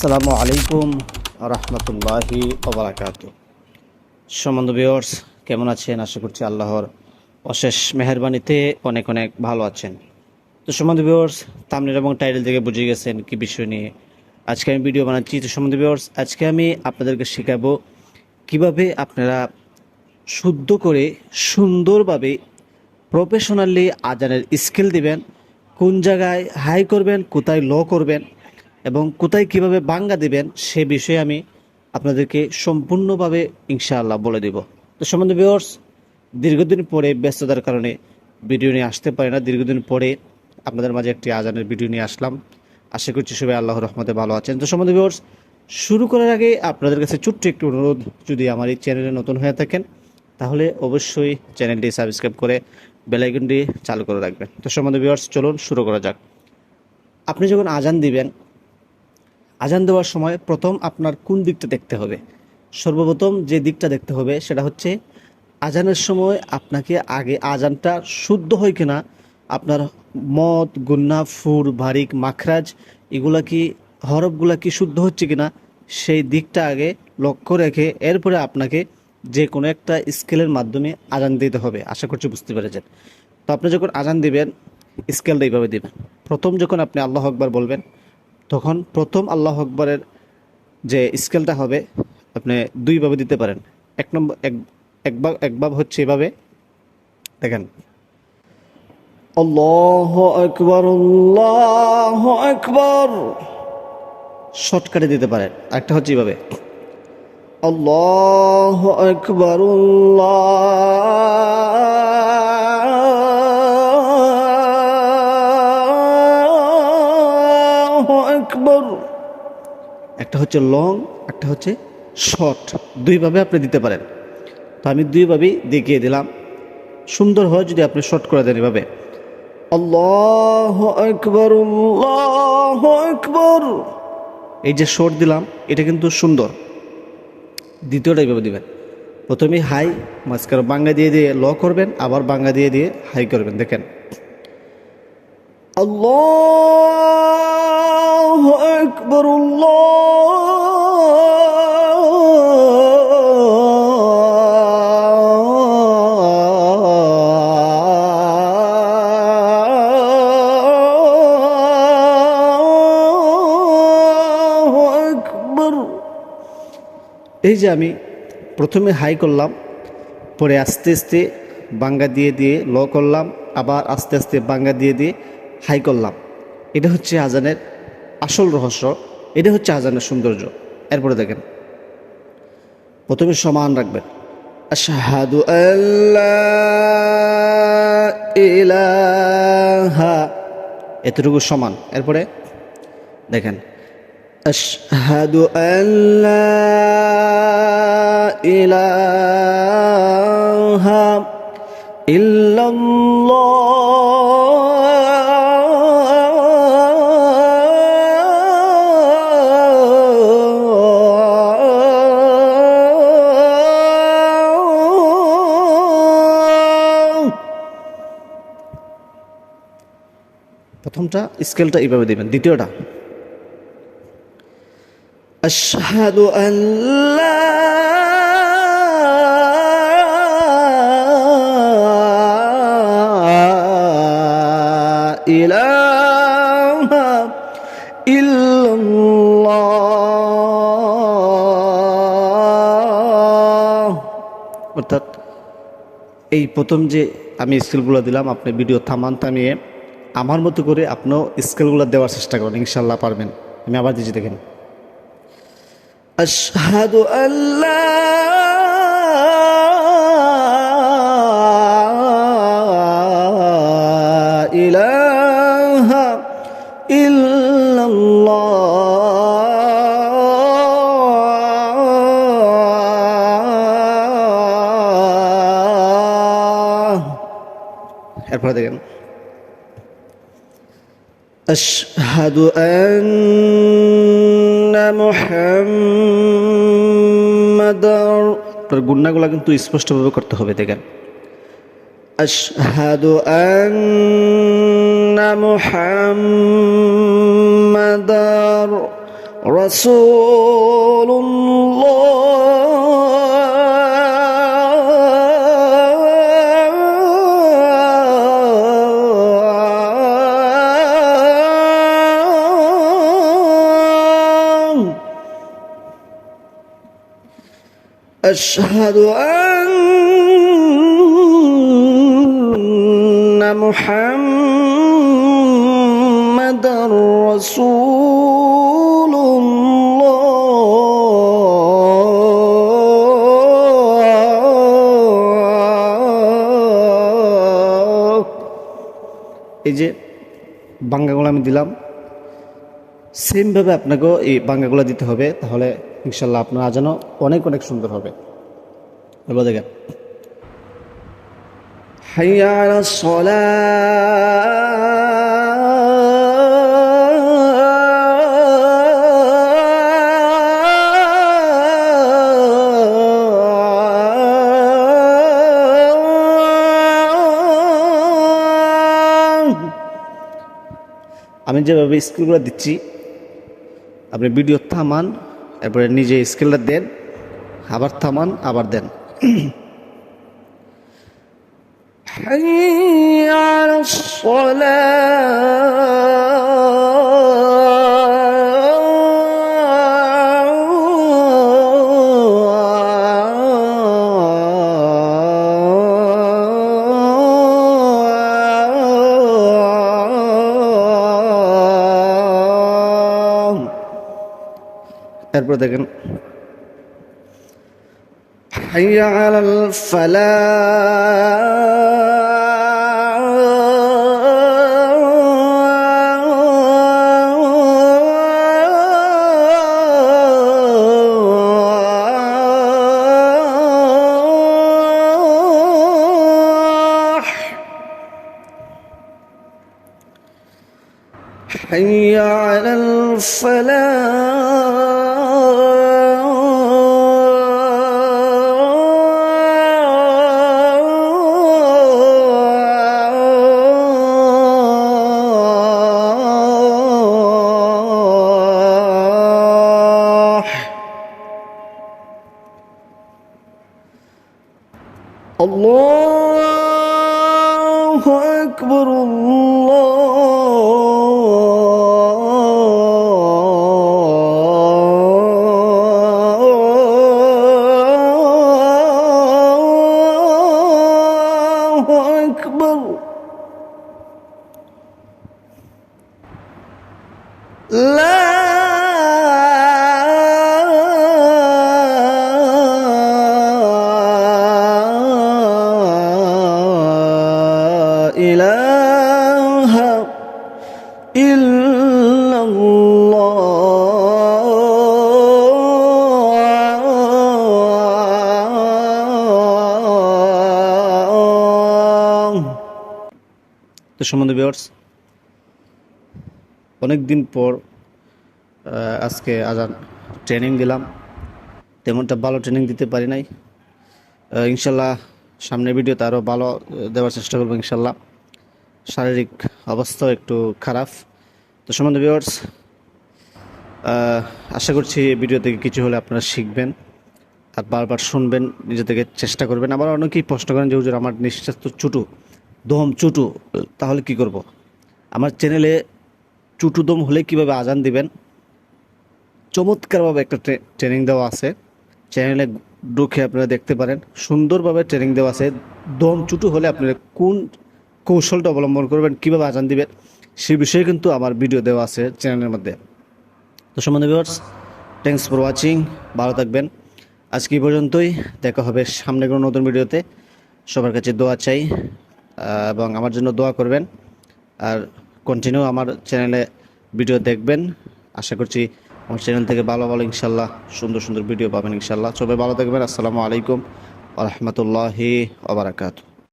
আসসালামু আলাইকুম রহমতুল্লাহি ওবরাকাত সম্বন্ধ বিয়র্স কেমন আছেন? আশা করছি আল্লাহর অশেষ মেহরবানিতে অনেক অনেক ভালো আছেন। তো সম্বন্ধ বিয়র্স তামনের এবং টাইটেল থেকে বুঝে গেছেন কি বিষয় নিয়ে আজকে আমি ভিডিও বানাচ্ছি। তো সম্বন্ধ বিয়র্স আজকে আমি আপনাদেরকে শেখাবো কীভাবে আপনারা শুদ্ধ করে, সুন্দরভাবে প্রফেশনালি আজানের স্কিল দিবেন, কোন জায়গায় হাই করবেন, কোথায় লো করবেন। এবং কোথায় কীভাবে বাঙ্গা দিবেন সে বিষয়ে আমি আপনাদেরকে সম্পূর্ণভাবে ইনশাআল্লাহ বলে দেব। তো সম্বন্ধে ভিউয়ার্স দীর্ঘদিন পরে ব্যস্ততার কারণে ভিডিও নিয়ে আসতে পারি না। দীর্ঘদিন পরে আপনাদের মাঝে একটি আজানের ভিডিও নিয়ে আসলাম। আশা করছি সবাই আল্লাহর রহমতে ভালো আছেন। তো সম্বন্ধে ভিউয়ার্স শুরু করার আগে আপনাদের কাছে ছোট্ট একটি অনুরোধ, যদি আমার এই চ্যানেলে নতুন হয়ে থাকেন, তাহলে অবশ্যই চ্যানেলটি সাবস্ক্রাইব করে বেলাইকনটি চালু করে রাখবেন। তো সম্বন্ধে ভিউয়ার্স চলুন শুরু করা যাক। আপনি যখন আজান দিবেন আজান দেওয়ার সময় প্রথম আপনার কোন দিকটা দেখতে হবে? সর্বপ্রথম যে দিকটা দেখতে হবে সেটা হচ্ছে আজানের সময় আপনাকে আগে আজানটা শুদ্ধ হয় কিনা, আপনার মদ, গুন্না, ফুর ভারিক মাখরাজ এগুলা কি, হরফগুলা কি শুদ্ধ হচ্ছে কিনা সেই দিকটা আগে লক্ষ্য রেখে এরপরে আপনাকে যে কোনো একটা স্কেলের মাধ্যমে আজান দিতে হবে। আশা করছি বুঝতে পেরেছেন। তো আপনি যখন আজান দিবেন, স্কেলটা এইভাবে দিবেন। প্রথম যখন আপনি আল্লাহ আকবার বলবেন তখন প্রথম আল্লাহ আকবরের যে স্কেলটা হবে, আপনি দুইভাবে দিতে পারেন। এক নম্বর, এক একবার একবার হচ্ছে এভাবে। দেখেন। আল্লাহ আকবর আল্লাহ আকবর। শর্টকাটে দিতে পারেন। একটা হচ্ছে এভাবে। আল্লাহ আকবর, আল্লাহ হচ্ছে লং একটা হচ্ছে শর্ট দুইভাবে আপনি দিতে পারেন। তো আমি দুইভাবেই দেখিয়ে দিলাম। সুন্দর হয় যদি আপনি শর্ট করে দেন এভাবে। আল্লাহ এই যে শর্ট দিলাম, এটা কিন্তু সুন্দর। দ্বিতীয়টা এইভাবে দিবেন। প্রথমে হাই মাঝখানে বাঙ্গা দিয়ে দিয়ে ল করবেন, আবার বাঙ্গা দিয়ে দিয়ে হাই করবেন। দেখেন। আল্লাহ আকবর আকবর এই যে আমি প্রথমে হাই করলাম, পরে আস্তে আস্তে বাঙ্গা দিয়ে দিয়ে ল করলাম, আবার আস্তে আস্তে বাঙ্গা দিয়ে দিয়ে হাই করলাম। এটা হচ্ছে আজানের আসল রহস্য এটা হচ্ছে আজানের সৌন্দর্য। এরপরে দেখেন। প্রথমে সমান রাখবেন। আশহাদু ইলাহা। এতটুকু সমান। এরপরে দেখেন। আশহাদু ইলাহা ইল্লাল্লাহ প্রথমটা স্কেলটা এইভাবে দেবেন, দ্বিতীয়টা। আশহাদু আল্লাহ ইলাহা ইল্লাল্লাহ। অর্থাৎ এই প্রথম যে আমি স্কেলগুলো দিলাম, আপনি ভিডিও থামান থামিয়ে আমার মতো করে আপনিও স্কেলগুলো দেওয়ার চেষ্টা করেন ইনশাল্লাহ পারবেন। আমি আবার দিচ্ছি দেখেন। আশহাদু আল্লাহ ইলাহা ইল্লাল্লাহ। এরপরে দেখেন। أشهد أن محمد আপনার গুন্নাগুলো কিন্তু স্পষ্টভাবে করতে হবে দেখেন أشهد أن محمد رسول الله أشهد أن محمد رسول الله এই যে বাঙ্গাগুলো আমি দিলাম সেমভাবে আপনাকেও এই বাঙ্গাগুলো দিতে হবে তাহলে ইনশাল্লাহ আপনার যেন অনেক অনেক সুন্দর হবে। এবার দেখেন। সলা আমি যেভাবে স্কুলগুলো দিচ্ছি আপনি ভিডিও থামান এরপরে নিজে স্কিলটা দেন আবার থামান আবার দেন حي على الصلاة دغن حي على الفلاح حي على الفلاح. الله أكبر الله তো সম্বন্ধে বিয়ার্স অনেক দিন পর আজকে আজান ট্রেনিং দিলাম। তেমনটা ভালো ট্রেনিং দিতে পারি নাই। ইনশাল্লাহ সামনের ভিডিওতে আরও ভালো দেওয়ার চেষ্টা করব ইনশাল্লাহ। শারীরিক অবস্থাও একটু খারাপ। তো সম্বন্ধে ভিউয়ার্স আশা করছি এই ভিডিও থেকে কিছু হলে আপনারা শিখবেন আর বারবার শুনবেন, নিজে থেকে চেষ্টা করবেন। আবার অনেকেই প্রশ্ন করেন যে, হুজুর, আমার নিঃশ্বাস তো চুটু দম চুটু, তাহলে কি করব। আমার চ্যানেলে চুটু দম হলে কীভাবে আজান দিবেন? চমৎকারভাবে একটা ট্রেনিং দেওয়া আছে। চ্যানেলে ঢুকে আপনারা দেখতে পারেন। সুন্দরভাবে ট্রেনিং দেওয়া আছে। দম চুটু হলে আপনারা কোন কৌশলটা অবলম্বন করবেন, কীভাবে আজান দিবেন, সে বিষয়ে কিন্তু আমার ভিডিও দেওয়া আছে চ্যানেলের মধ্যে। তো সম্বন্ধে ভিউয়ার্স থ্যাংকস ফর ওয়াচিং ভালো থাকবেন। আজকে পর্যন্তই। দেখা হবে সামনে কোনো নতুন ভিডিওতে সবার কাছে দোয়া চাই। এবং আমার জন্য দোয়া করবেন। আর কন্টিনিউ আমার চ্যানেলে ভিডিও দেখবেন। আশা করছি আমার চ্যানেল থেকে ভালো ভালো ইনশাল্লাহ, সুন্দর সুন্দর ভিডিও পাবেন ইনশাল্লাহ। সবাই ভালো থাকবেন। আসসালামু আলাইকুম আ রহমতুল্লাহি আবরাকাতু